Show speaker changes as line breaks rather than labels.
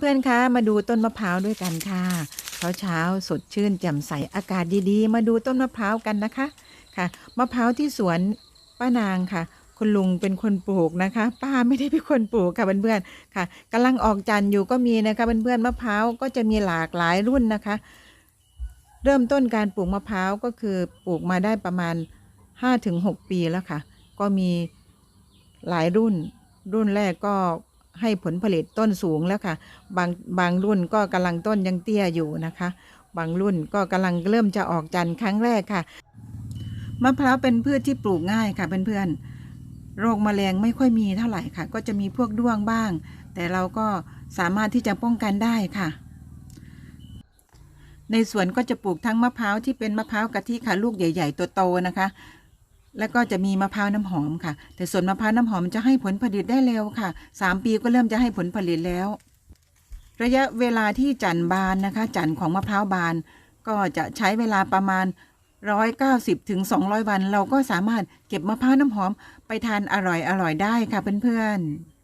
เพื่อนๆ คะ มาดูต้นมะพร้าวด้วยกันค่ะเช้าเช้าๆ สดชื่นแจ่มใสอากาศดีๆ มาดูต้นมะพร้าวกันนะคะ ค่ะ มะพร้าวที่สวนป้านางค่ะ คุณลุงเป็นคนปลูกนะคะ ป้าไม่ได้เป็นคนปลูกค่ะเพื่อนๆ ค่ะกำลังออกจันทร์อยู่ก็มีนะคะเพื่อนๆ มะพร้าวก็จะมีหลากหลายรุ่นนะคะ เริ่มต้นการปลูกมะพร้าวก็คือปลูกมาได้ประมาณ 5-6 ปีแล้วค่ะ ก็มีหลายรุ่น รุ่นแรกก็ ให้ผลผลิตต้นสูงแล้วค่ะ บางบางรุ่นก็กำลังต้นยังเตี้ยอยู่นะคะ บางรุ่นก็กำลังเริ่มจะออกจันทร์ครั้งแรกค่ะ มะพร้าวเป็นพืชที่ปลูกง่ายค่ะเพื่อนๆ โรคแมลงไม่ค่อยมีเท่าไหร่ค่ะ ก็จะมีพวกด้วงบ้าง แต่เราก็สามารถที่จะป้องกันได้ค่ะในสวนก็จะปลูกทั้งมะพร้าวที่เป็นมะพร้าวกะทิค่ะลูกใหญ่ ๆ ตัวโตนะคะ แล้วก็จะมีมะพร้าวน้ำหอมค่ะ แต่ส่วนมะพร้าวน้ำหอมจะให้ผลผลิตได้เร็วค่ะสามปีก็เริ่มจะให้ผลผลิตแล้ว ระยะเวลาที่จันทร์บานนะคะ จันทร์ของมะพร้าวบาน ก็จะใช้เวลาประมาณ 190ถึง200 วัน เราก็สามารถเก็บมะพร้าวน้ำหอมไปทานอร่อยอร่อยได้ค่ะเพื่อนๆ